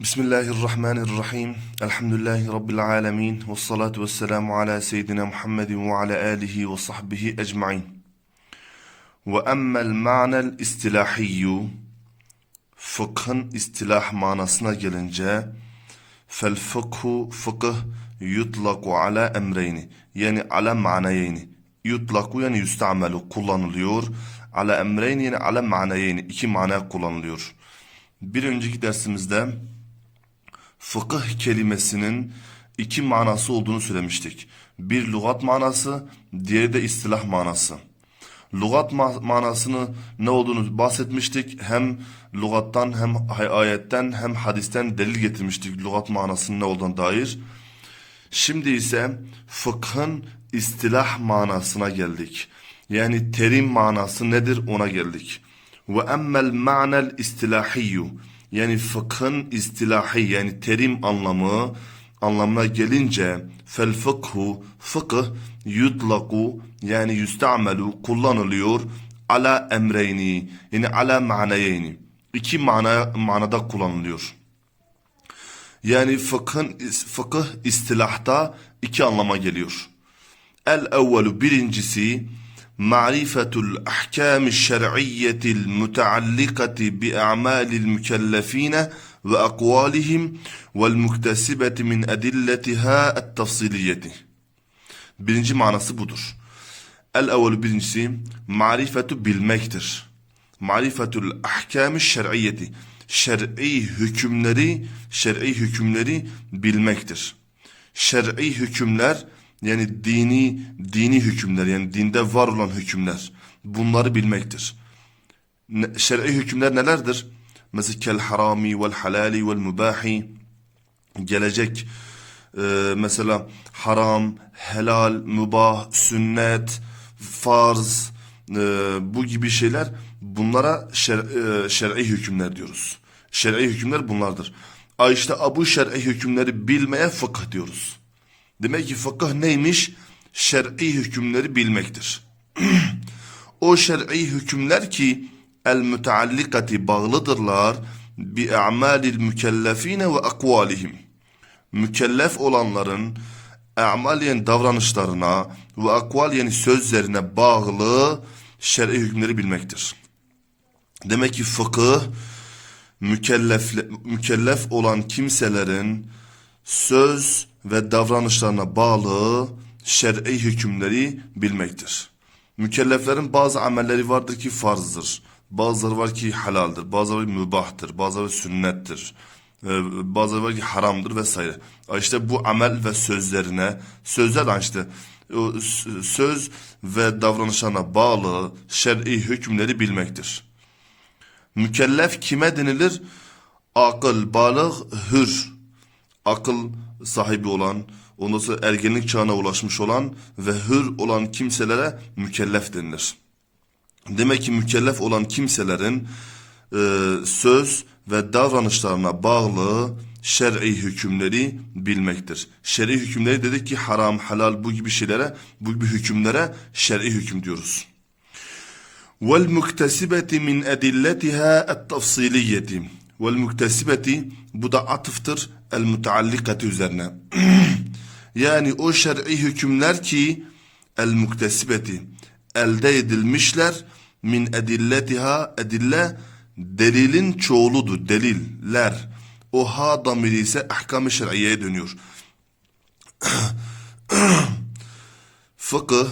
Bismillahirrahmanirrahim. Elhamdülillahi Rabbil alemin. Ve salatu ve selamu ala seyyidina Muhammedin ve ala alihi ve sahbihi ecma'in. Ve emmel ma'nel istilahiyyu. Fıkhın istilah manasına gelince fel fıkhu fıkıh yutlaku ala emreyni. Yani ala manayeyni. Yutlaku yani yüstamelu kullanılıyor. Ala emreyni yani ala manayeyni. iki mana kullanılıyor. Bir önceki dersimizde fıkıh kelimesinin iki manası olduğunu söylemiştik. Bir lügat manası, diğeri de istilah manası. Lügat ma- manasını ne olduğunu bahsetmiştik. Hem lügattan hem ayetten hem hadisten delil getirmiştik lügat manasının ne olduğuna dair. Şimdi ise fıkhın istilah manasına geldik. Yani terim manası nedir ona geldik. Ve emmel ma'nel istilahiyyu yani fıkhın istilahi yani terim anlamı anlamına gelince fel fıkhu fıkıh yutlaku yani yüstamelu kullanılıyor ala emreyni yani ala manayeyni iki mana, manada kullanılıyor. Yani fıkhın, fıkıh istilahta iki anlama geliyor. El evvelu birincisi bi a'malil mükellefine ve akvalihim vel muktesibeti min edilletiha et tafsiliyeti. Birinci manası budur. El evvelu birincisi marifetu bilmektir. Marifetul ahkam şer'iyyeti. Şer'i hükümleri, şer'i hükümleri bilmektir. Şer'i hükümler yani dini dini hükümler yani dinde var olan hükümler bunları bilmektir. Şer'i hükümler nelerdir? Mesela kel harami vel halali vel mubahi gelecek e, mesela haram, helal, mübah, sünnet, farz e, bu gibi şeyler bunlara şer, e, şer'i hükümler diyoruz. Şer'i hükümler bunlardır. Ay işte bu şer'i hükümleri bilmeye fıkıh diyoruz. Demek ki fıkıh neymiş? Şer'i hükümleri bilmektir. o şer'i hükümler ki el müteallikati bağlıdırlar bi a'malil mükellefine ve akvalihim. Mükellef olanların a'mal yani davranışlarına ve akval yani sözlerine bağlı şer'i hükümleri bilmektir. Demek ki fıkıh mükellef, mükellef olan kimselerin söz ve davranışlarına bağlı şer'i hükümleri bilmektir. Mükelleflerin bazı amelleri vardır ki farzdır. Bazıları var ki halaldir. Bazıları mübahtır. Bazıları sünnettir. Ee, Bazıları var ki haramdır vesaire. İşte bu amel ve sözlerine, sözler işte söz ve davranışlarına bağlı şer'i hükümleri bilmektir. Mükellef kime denilir? Akıl, balık, hür Akıl sahibi olan, ondan sonra ergenlik çağına ulaşmış olan ve hür olan kimselere mükellef denilir. Demek ki mükellef olan kimselerin e, söz ve davranışlarına bağlı şer'i hükümleri bilmektir. Şer'i hükümleri dedik ki haram, halal bu gibi şeylere, bu gibi hükümlere şer'i hüküm diyoruz. وَالْمُكْتَسِبَةِ مِنْ اَدِلَّتِهَا التَّفْصِيلِيَّةِ Vel muktesibeti bu da atıftır el mutaallikati üzerine. yani o şer'i hükümler ki el muktesibeti elde edilmişler min edilletiha edille delilin çoğuludur. Deliller. O ha damiri ise ahkam-ı şer'iyeye dönüyor. Fıkıh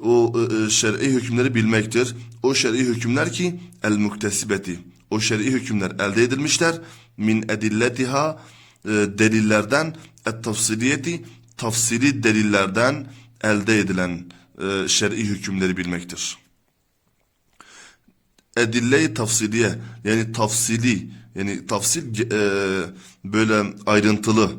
o e, e, şer'i hükümleri bilmektir. O şer'i hükümler ki el muktesibeti o şer'i hükümler elde edilmişler min edilletiha e, delillerden et tafsiliyeti tafsili delillerden elde edilen e, şer'i hükümleri bilmektir. Edille-i tafsiliye yani tafsili yani tafsil e, böyle ayrıntılı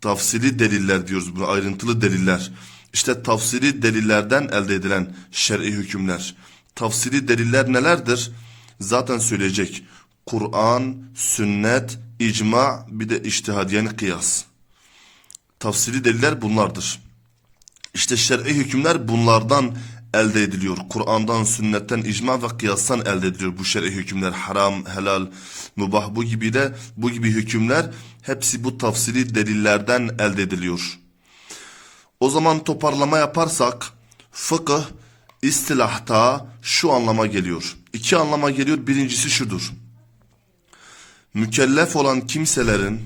tafsili deliller diyoruz buna ayrıntılı deliller. İşte tafsili delillerden elde edilen şer'i hükümler. Tafsili deliller nelerdir? Zaten söyleyecek. Kur'an, sünnet, icma bir de içtihad yani kıyas. Tafsili deliller bunlardır. İşte şer'i hükümler bunlardan elde ediliyor. Kur'an'dan, sünnetten, icma ve kıyastan elde ediliyor bu şer'i hükümler. Haram, helal, mübah bu gibi de bu gibi hükümler hepsi bu tafsili delillerden elde ediliyor. O zaman toparlama yaparsak fıkıh istilahta şu anlama geliyor. İki anlama geliyor. Birincisi şudur. Mükellef olan kimselerin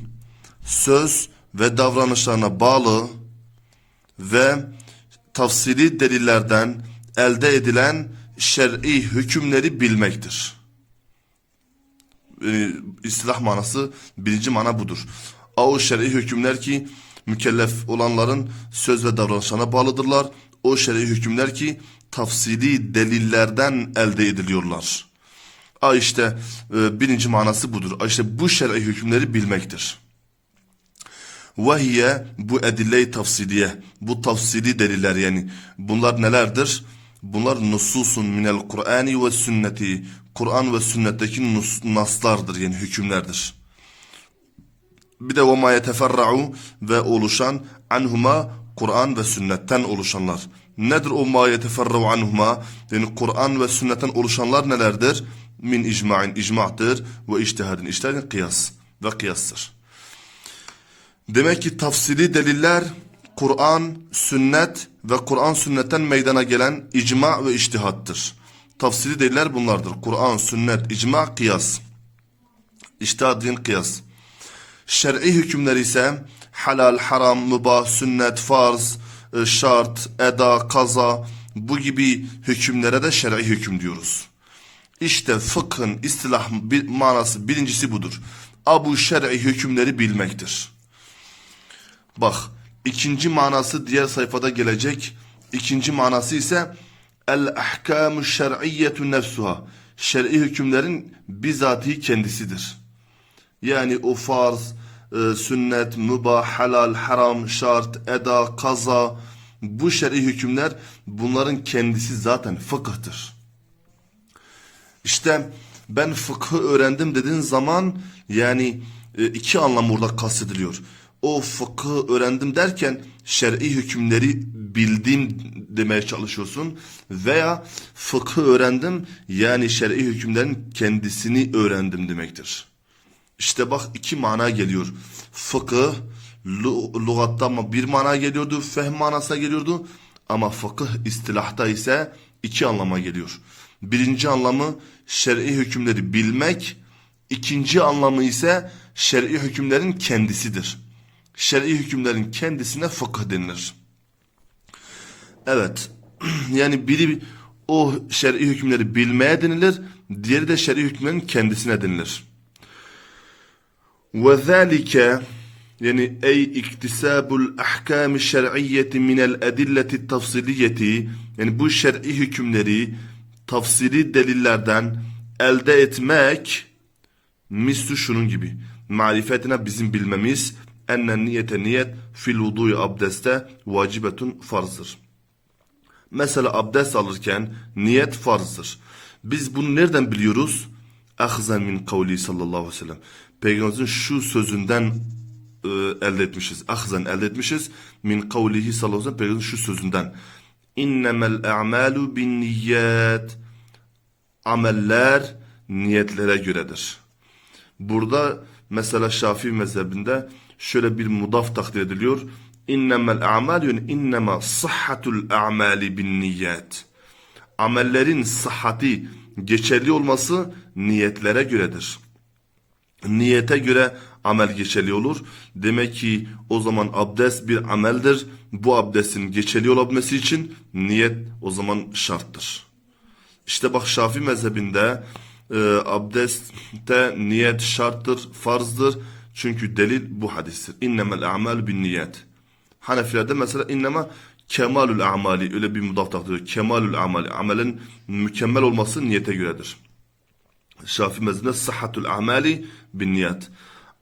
söz ve davranışlarına bağlı ve tafsili delillerden elde edilen şer'i hükümleri bilmektir. Ee, manası birinci mana budur. O şer'i hükümler ki mükellef olanların söz ve davranışlarına bağlıdırlar. O şer'i hükümler ki tafsili delillerden elde ediliyorlar. A işte e, birinci manası budur. A işte bu şer'i hükümleri bilmektir. Vahiye bu edille-i tafsiliye. Bu tafsili deliller yani. Bunlar nelerdir? Bunlar nususun minel Kur'ani ve sünneti. Kur'an ve sünnetteki nus, naslardır yani hükümlerdir. Bir de ve ma ve oluşan anhuma Kur'an ve sünnetten oluşanlar. Nedir o ma yeteferra'u anhuma? Yani Kur'an ve sünnetten oluşanlar nelerdir? Min icma'in icma'tır ve iştihadin. İştihadin kıyas ve kıyastır. Demek ki tafsili deliller Kur'an, sünnet ve Kur'an sünnetten meydana gelen icma ve iştihattır. Tafsili deliller bunlardır. Kur'an, sünnet, icma, kıyas. İştihad din kıyas. Şer'i hükümler ise halal, haram, mübah, sünnet, farz, şart, eda, kaza bu gibi hükümlere de şer'i hüküm diyoruz. İşte fıkhın istilah manası birincisi budur. Abu şer'i hükümleri bilmektir. Bak ikinci manası diğer sayfada gelecek. İkinci manası ise el ahkamu şer'iyyetu nefsuha. Şer'i hükümlerin bizatihi kendisidir. Yani o farz, e, sünnet, mübah, halal, haram, şart, eda, kaza bu şer'i hükümler bunların kendisi zaten fıkıhtır. İşte ben fıkhı öğrendim dediğin zaman yani e, iki anlam orada kastediliyor. O fıkhı öğrendim derken şer'i hükümleri bildim demeye çalışıyorsun veya fıkhı öğrendim yani şer'i hükümlerin kendisini öğrendim demektir. İşte bak iki mana geliyor. Fıkıh lügatta bir mana geliyordu, fehm manasına geliyordu. Ama fıkıh istilahta ise iki anlama geliyor. Birinci anlamı şer'i hükümleri bilmek, ikinci anlamı ise şer'i hükümlerin kendisidir. Şer'i hükümlerin kendisine fıkıh denilir. Evet, yani biri o şer'i hükümleri bilmeye denilir, diğeri de şer'i hükümlerin kendisine denilir. وذلك yani ey iktisabul ahkam şer'iyyeti minel edilleti tafsiliyeti yani bu şer'i hükümleri tafsili delillerden elde etmek mislu şunun gibi marifetine bizim bilmemiz ennen niyete niyet fil vuduyu abdeste vacibetun farzdır. Mesela abdest alırken niyet farzdır. Biz bunu nereden biliyoruz? Ahzen min kavli sallallahu aleyhi ve sellem. Peygamberimizin şu sözünden e, elde etmişiz. Ahzen elde etmişiz. Min kavlihi sallallahu aleyhi ve sellem. Şu sözünden. İnnemel a'malu bin niyet. Ameller niyetlere göredir. Burada mesela Şafii mezhebinde şöyle bir mudaf takdir ediliyor. İnnemel a'mal yani innema sıhhatul a'mali bin niyet. Amellerin sıhhati, geçerli olması niyetlere göredir. Niyete göre amel geçerli olur. Demek ki o zaman abdest bir ameldir. Bu abdestin geçerli olabilmesi için niyet o zaman şarttır. İşte bak Şafi mezhebinde e, abdestte niyet şarttır, farzdır. Çünkü delil bu hadistir. İnnemel a'mal bin niyet. Hanefilerde mesela innema kemalul a'mali öyle bir mudaf takdir Kemalul a'mali amelin mükemmel olması niyete göredir. Şafi mezhebinde sıhhatul amali bin niyet.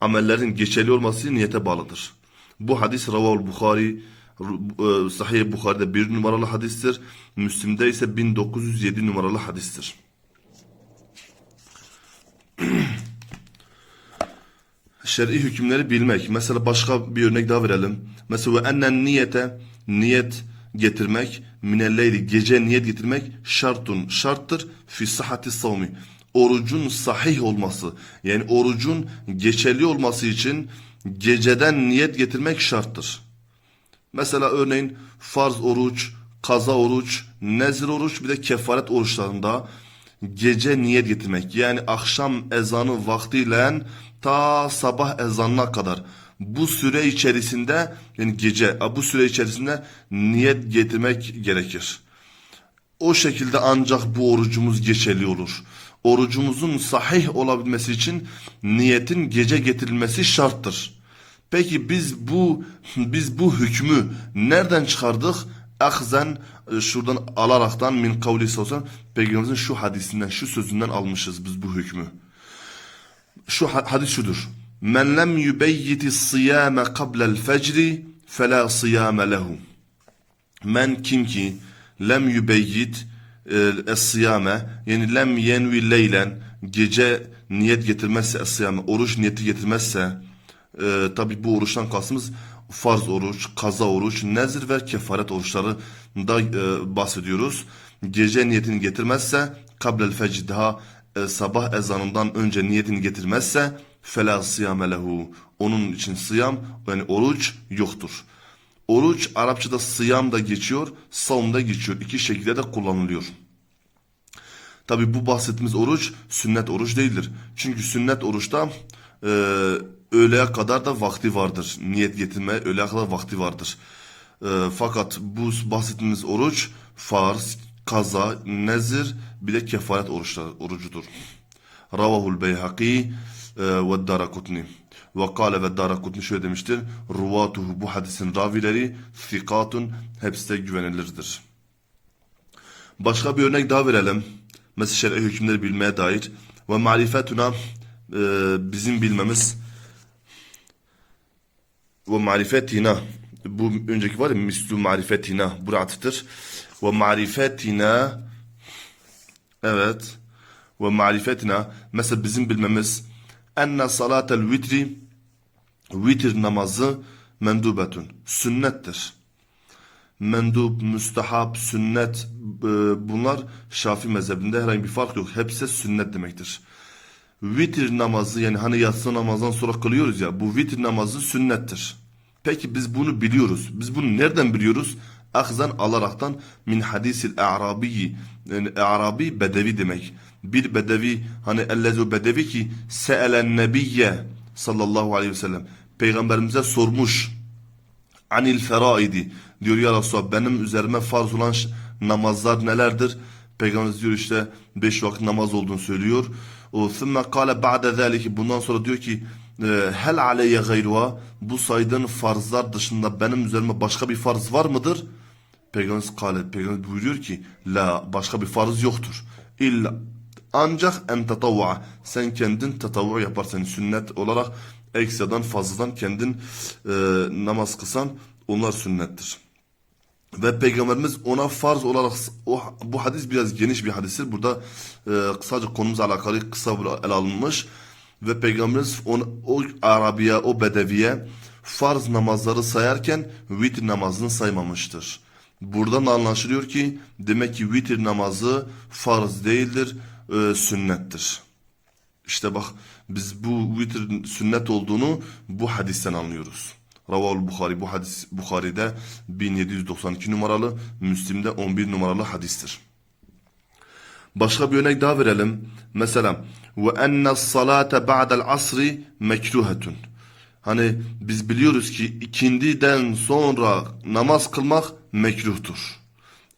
Amellerin geçerli olması niyete bağlıdır. Bu hadis Raval Bukhari e, Sahih Bukhari'de bir numaralı hadistir. Müslim'de ise 1907 numaralı hadistir. Şer'i hükümleri bilmek. Mesela başka bir örnek daha verelim. Mesela ennen niyete niyet getirmek, minelleyli gece niyet getirmek şartun şarttır fi sıhhati savmi. Orucun sahih olması yani orucun geçerli olması için geceden niyet getirmek şarttır. Mesela örneğin farz oruç, kaza oruç, nezir oruç bir de kefaret oruçlarında gece niyet getirmek. Yani akşam ezanı vaktiyle ta sabah ezanına kadar bu süre içerisinde yani gece bu süre içerisinde niyet getirmek gerekir. O şekilde ancak bu orucumuz geçerli olur. Orucumuzun sahih olabilmesi için niyetin gece getirilmesi şarttır. Peki biz bu biz bu hükmü nereden çıkardık? Ahzen e, şuradan alaraktan min kavli sallallahu peygamberimizin şu hadisinden şu sözünden almışız biz bu hükmü. Şu ha- hadis şudur. Men lem yubeyyiti siyame qabla'l fecri fela siyame lehu. Men kim ki lem yübeyyit es-siyame yani lem yenvi leylen gece niyet getirmezse es-siyame oruç niyeti getirmezse e, tabi bu oruçtan kastımız farz oruç, kaza oruç, nezir ve kefaret oruçları da e, bahsediyoruz. Gece niyetini getirmezse kablel fecr daha e, sabah ezanından önce niyetini getirmezse fela siyame lehu. Onun için sıyam yani oruç yoktur. Oruç Arapçada sıyam da geçiyor, savm da geçiyor. İki şekilde de kullanılıyor. Tabi bu bahsettiğimiz oruç sünnet oruç değildir. Çünkü sünnet oruçta e, öğleye kadar da vakti vardır. Niyet getirme öğleye kadar vakti vardır. E, fakat bu bahsettiğimiz oruç farz, kaza, nezir bir de kefaret oruçlar, orucudur. Ravahul Beyhaki e, ve Darakutni. Ve kâle ve Darakutni şöyle demiştir. Ruvatuhu bu hadisin ravileri thikatun hepsi de güvenilirdir. Başka bir örnek daha verelim. Mesela şer'i hükümleri bilmeye dair. Ve marifetuna e, bizim bilmemiz ve marifetina bu önceki var ya mislu marifetina bu atıftır. Ve marifetina evet ve marifetina mesela bizim bilmemiz enne salatel vitri vitir namazı mendubetun sünnettir mendub, müstehap, sünnet e, bunlar Şafi mezhebinde herhangi bir fark yok. Hepsi sünnet demektir. Vitir namazı yani hani yatsı namazdan sonra kılıyoruz ya bu vitir namazı sünnettir. Peki biz bunu biliyoruz. Biz bunu nereden biliyoruz? Ahzen alaraktan min hadisil a'rabi yani a'rabi bedevi demek. Bir bedevi hani ellezu bedevi ki se'elen nebiyye sallallahu aleyhi ve sellem peygamberimize sormuş anil feraidi diyor ya Resulallah benim üzerime farz olan namazlar nelerdir? Peygamberimiz diyor işte beş vakit namaz olduğunu söylüyor. O thumme kâle ba'de zâliki bundan sonra diyor ki hel aleyye gayruha bu saydığın farzlar dışında benim üzerime başka bir farz var mıdır? Peygamberimiz kâle Peygamberimiz buyuruyor ki la başka bir farz yoktur. İlla ancak en tatavva sen kendin tatavvu yaparsan sünnet olarak ekstradan fazladan kendin e, namaz kılsan onlar sünnettir. Ve Peygamberimiz ona farz olarak o, bu hadis biraz geniş bir hadistir. Burada e, sadece konumuzla alakalı kısa ele alınmış. Ve Peygamberimiz on, o Arabiye, o Bedeviye farz namazları sayarken vitir namazını saymamıştır. Buradan da anlaşılıyor ki demek ki vitir namazı farz değildir, e, sünnettir. İşte bak biz bu vitir sünnet olduğunu bu hadisten anlıyoruz. Ravahul Bukhari bu hadis Bukhari'de 1792 numaralı, Müslim'de 11 numaralı hadistir. Başka bir örnek daha verelim. Mesela ve enne salate ba'del asri mekruhetun. Hani biz biliyoruz ki ikindiden sonra namaz kılmak mekruhtur.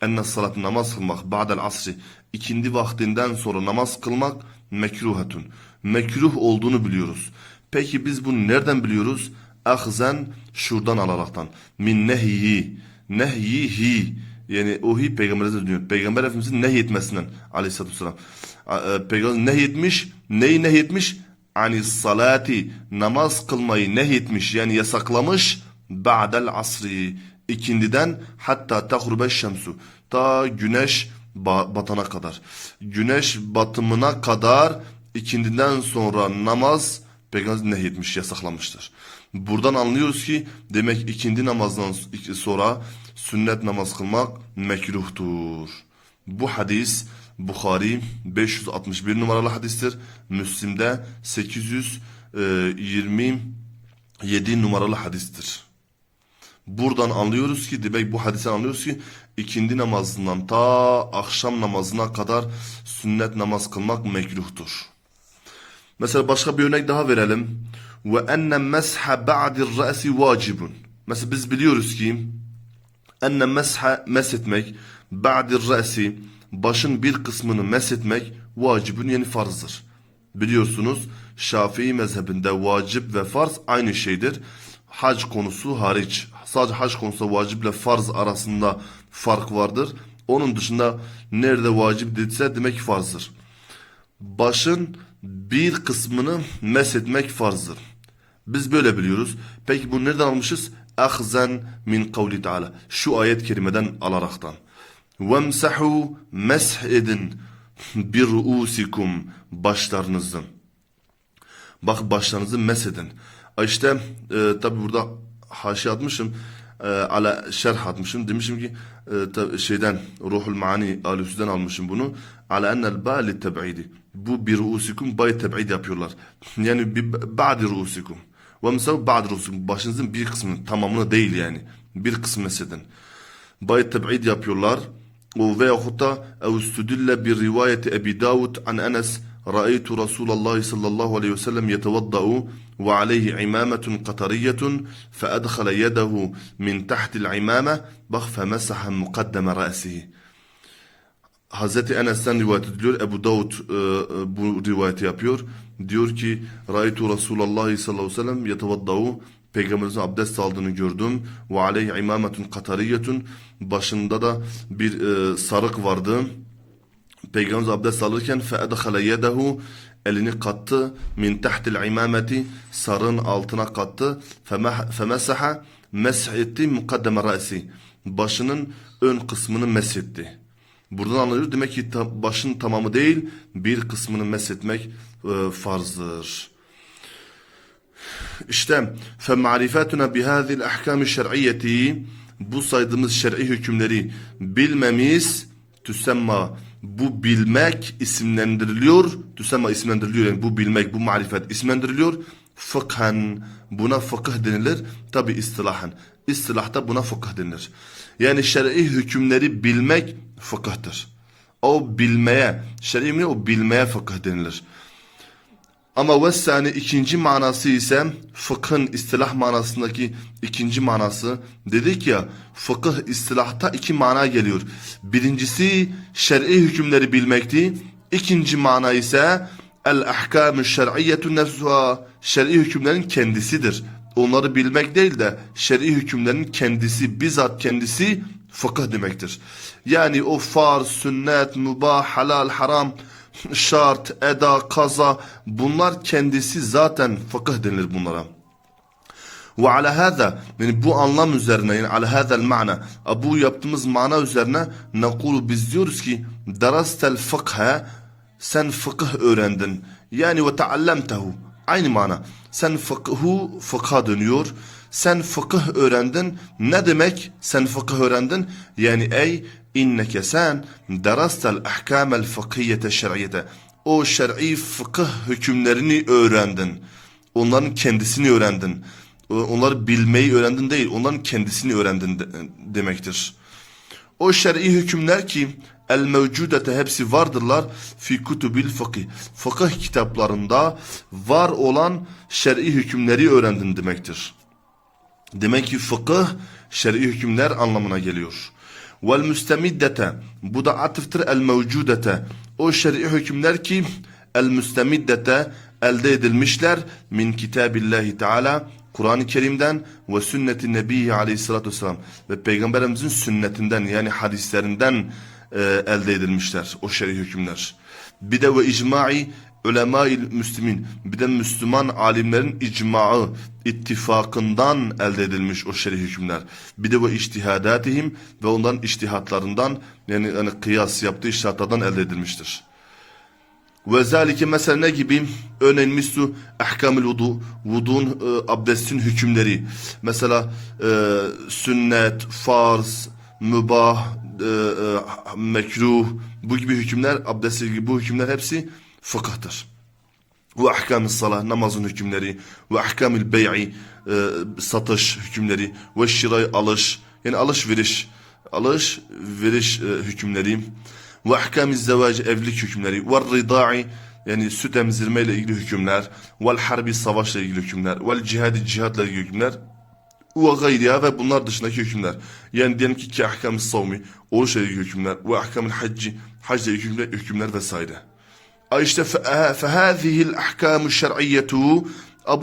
Enne salat namaz kılmak ba'del asri ikindi vaktinden sonra namaz kılmak mekruhetun. Mekruh olduğunu biliyoruz. Peki biz bunu nereden biliyoruz? Ahzen şuradan alaraktan. Min nehyi. Nehyihi. Yani ohi peygamberimize diyor. Peygamber Efendimizin nehyetmesinden aleyhissalatü vesselam. E, Peygamber nehyetmiş. Neyi nehyetmiş? Ani salati. Namaz kılmayı nehyetmiş. Yani yasaklamış. Ba'del asri. İkindiden hatta tahrube şemsu. Ta güneş ba- batana kadar. Güneş batımına kadar ikindiden sonra namaz Peygamber nehyetmiş, yasaklamıştır. Buradan anlıyoruz ki demek ikindi namazdan sonra sünnet namaz kılmak mekruhtur. Bu hadis Bukhari 561 numaralı hadistir. Müslim'de 827 numaralı hadistir. Buradan anlıyoruz ki demek bu hadisen anlıyoruz ki ikindi namazından ta akşam namazına kadar sünnet namaz kılmak mekruhtur. Mesela başka bir örnek daha verelim. Ve enne mesha ba'dir ra'si vacibun. Mesela biz biliyoruz ki enne mesha meshetmek ba'dir ra'si başın bir kısmını meshetmek vacibun yani farzdır. Biliyorsunuz Şafii mezhebinde vacip ve farz aynı şeydir. Hac konusu hariç. Sadece hac konusunda vaciple farz arasında fark vardır. Onun dışında nerede vacip dediyse demek farzdır. Başın bir kısmını meshetmek farzdır. Biz böyle biliyoruz. Peki bunu nereden almışız? Ahzen min kavli taala. Şu ayet kerimeden alaraktan. Vemsahu mesh edin bir ruusikum başlarınızı. Bak başlarınızı mesedin. İşte e, tabi burada haşi atmışım. E, ala şerh atmışım. Demişim ki e, şeyden Ruhul Maani Alüsü'den almışım bunu. Ala ennel ba'li teb'idi. Bu bir ruusikum bay teb'id yapıyorlar. Yani bir ba'di ruusikum. Ve mesela ba'di ruusikum. Başınızın bir kısmının tamamına değil yani. Bir kısmı mesleden. Bay teb'id yapıyorlar. Veyahut da evstüdille bir rivayeti Ebi Davud an Enes رأيت رسول الله صلى الله عليه وسلم يتوضأ وعليه عمامة قطرية فأدخل يده من تحت العمامة بخ فمسح مقدم رأسه Hazreti Enes'ten rivayet ediliyor. Ebu Davud e, e, bu rivayeti yapıyor. Diyor ki Raitu Resulullah sallallahu aleyhi ve sellem yetevaddau Peygamberimizin abdest aldığını gördüm. Ve aleyhi imametun katariyetun başında da bir e, sarık vardı. Peygamberimiz abdest alırken fe edhale yedehu elini kattı min tahtil imameti sarığın altına kattı femesaha mesh etti mukaddeme ra'si başının ön kısmını meshetti. Buradan anlıyoruz demek ki ta, başın tamamı değil bir kısmını meshetmek e, farzdır. İşte فَمَعْرِفَاتُنَا بِهَذِي الْاَحْكَامِ الشَّرْعِيَّةِ Bu saydığımız şer'i hükümleri bilmemiz tüsemma bu bilmek isimlendiriliyor. Tüsemma isimlendiriliyor yani bu bilmek, bu marifet isimlendiriliyor. Fıkhen buna fıkıh denilir. Tabi istilahen. İstilahta buna fıkıh denilir. Yani şer'i hükümleri bilmek fıkıhtır. O bilmeye, şer'i o bilmeye fıkıh denilir. Ama vessani ikinci manası ise fıkhın istilah manasındaki ikinci manası. Dedik ya fıkıh istilahta iki mana geliyor. Birincisi şer'i hükümleri bilmekti. İkinci mana ise el ahkamü şer'iyyetu nefsuha şer'i hükümlerin kendisidir. Onları bilmek değil de şer'i hükümlerin kendisi bizzat kendisi fıkıh demektir. Yani o farz, sünnet, mübah, halal, haram şart, eda, kaza bunlar kendisi zaten fıkıh denilir bunlara. Ve ala hâzâ yani bu anlam üzerine yani ala hâzel ma'na bu yaptığımız mana üzerine nakulu biz diyoruz ki darastel fıkha sen fıkıh öğrendin. Yani ve taallemtehu aynı mana. Sen fıkhu fıkha dönüyor. Sen fıkıh öğrendin. Ne demek sen fıkıh öğrendin? Yani ey inneke sen derastel ahkamel fıkhiyete şer'iyete. O şer'i fıkıh hükümlerini öğrendin. Onların kendisini öğrendin. Onları bilmeyi öğrendin değil, onların kendisini öğrendin de, demektir. O şer'i hükümler ki el mevcudete hepsi vardırlar fi kutubil fıkıh. Fıkıh kitaplarında var olan şer'i hükümleri öğrendin demektir. Demek ki fıkıh şer'i hükümler anlamına geliyor. Vel müstemiddete bu da atıftır el mevcudete. O şer'i hükümler ki el müstemiddete elde edilmişler min kitabillahi teala Kur'an-ı Kerim'den ve sünnet-i Nebi aleyhissalatü vesselam ve Peygamberimizin sünnetinden yani hadislerinden e, elde edilmişler o şer'i hükümler. Bir de ve icma'i ulemâil müslimin bir de Müslüman alimlerin icmaı ittifakından elde edilmiş o şer'i hükümler. Bir de ve içtihadatihim ve onların içtihatlarından yani, yani kıyas yaptığı iştihatlardan elde edilmiştir. Ve zalike mesela ne gibi? Örneğin mislu ahkamül vudu. Vudun e, abdestin hükümleri. Mesela e, sünnet, farz, mübah, e, e, mekruh bu gibi hükümler abdestle ilgili bu hükümler hepsi fıkıhtır. Ve ahkam salah namazın hükümleri ve ahkamil bey'i e, satış hükümleri ve şiray alış yani alışveriş alış veriş e, hükümleri ve ahkam zevac evlilik hükümleri ve rida'i yani süt emzirme ile ilgili hükümler ve harbi savaşla ilgili hükümler ve cihadi cihatla ilgili hükümler ve gayriha ve bunlar dışındaki hükümler. Yani diyelim ki ki ahkam-ı savmi, oruçla ilgili hükümler ve ahkam-ı hacci, hacla ilgili hükümler, hükümler vesaire. İşte fehâzihil e, ahkâmü şer'iyyetu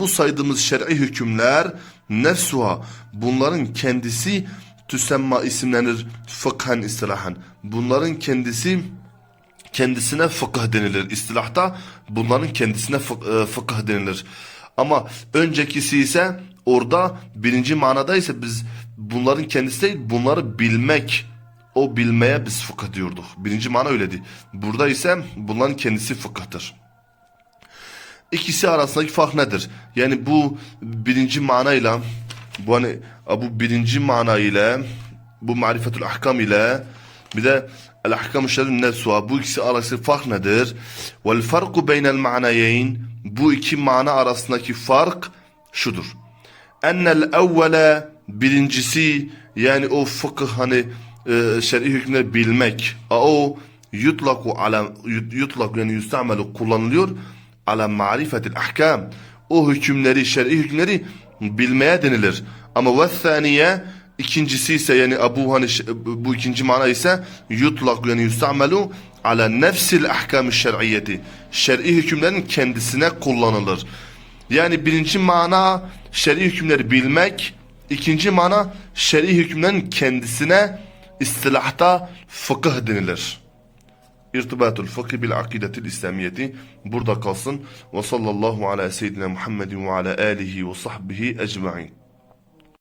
bu saydığımız şer'i hükümler nefsuha bunların kendisi tüsemma isimlenir fıkhen istilahan. Bunların kendisi kendisine fıkıh denilir. İstilahta bunların kendisine fık, e, fıkıh denilir. Ama öncekisi ise orada birinci manada ise biz bunların kendisi değil bunları bilmek o bilmeye biz fıkıh diyorduk. Birinci mana öyledi. Burada ise bunların kendisi fıkıhtır. İkisi arasındaki fark nedir? Yani bu birinci manayla bu hani bu birinci mana ile bu marifetul ahkam ile bir de el ahkam şer'in nefsuha bu ikisi arasındaki fark nedir? Vel farku beynel ma'nayeyn bu iki mana arasındaki fark şudur. Ennel evvele birincisi yani o fıkıh hani e, şer'i hükümleri bilmek. O yutlaku ala yut- yutlak yani yustamelu kullanılıyor. Ala marifetil ahkam. O hükümleri şer'i hükümleri bilmeye denilir. Ama ve thaniye ikincisi ise yani bu hani ş- bu ikinci mana ise yutlak yani yustamelu ala nefsil ahkam şer'iyeti. Şer'i hükümlerin kendisine kullanılır. Yani birinci mana şer'i hükümleri bilmek, ikinci mana şer'i hükümlerin kendisine istilahta fıkıh denilir. İrtibatul fıkhi bil akidetil İslamiyeti burada kalsın. Ve sallallahu ala seyyidina Muhammedin ve ala alihi ve sahbihi ecma'in.